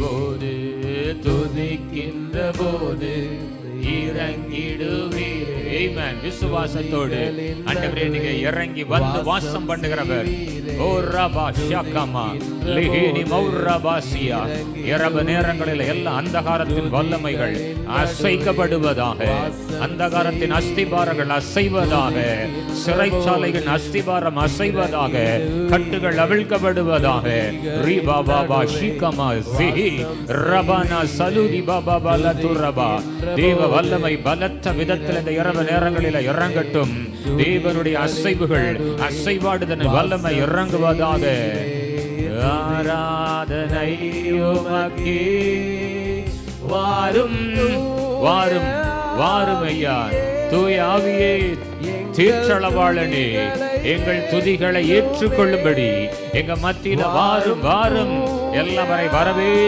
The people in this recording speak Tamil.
போது துதிக்கின்ற போது இறங்கிடுவே. ஆமென் விசுவாசத்தோடு. ஆண்டவரே நீங்க இறங்கி வந்து வாசம் பண்ணுகிறவர். ஓ ரபா ஷாக்கமா லிஹினி மௌரபாசியா இரவு நேரங்களில் எல்லா அந்தகாரத்தின் வல்லமைகள் அசைக்கப்படுவதாக அந்தகாரத்தின் அஸ்திபாரங்கள் அசைவதாக சிறைச்சாலையின் அஸ்திபாரம் அசைவதாக கட்டுகள் அவிழ்க்கப்படுவதாக. ரீ பாபா பா ஷீகமா ரபானா சலுதி பாபா பல துரபா தேவ வல்லமை பலத்த விதத்தில் இந்த இரவு நேரங்களில இறங்கட்டும். தேவனுடைய அசைவுகள் அசைவாடுதன் வல்லமை இறங்குவதாக ஆராதனை வாரும் வாரும் வாரும் ஐயா. தூய ஆவியே தீர்ச்சளவாளனே எங்கள் துதிகளை ஏற்றுக்கொள்ளும்படி எங்க மத்தியில வாரும் வாரும். எல்லாம் வரை வரவே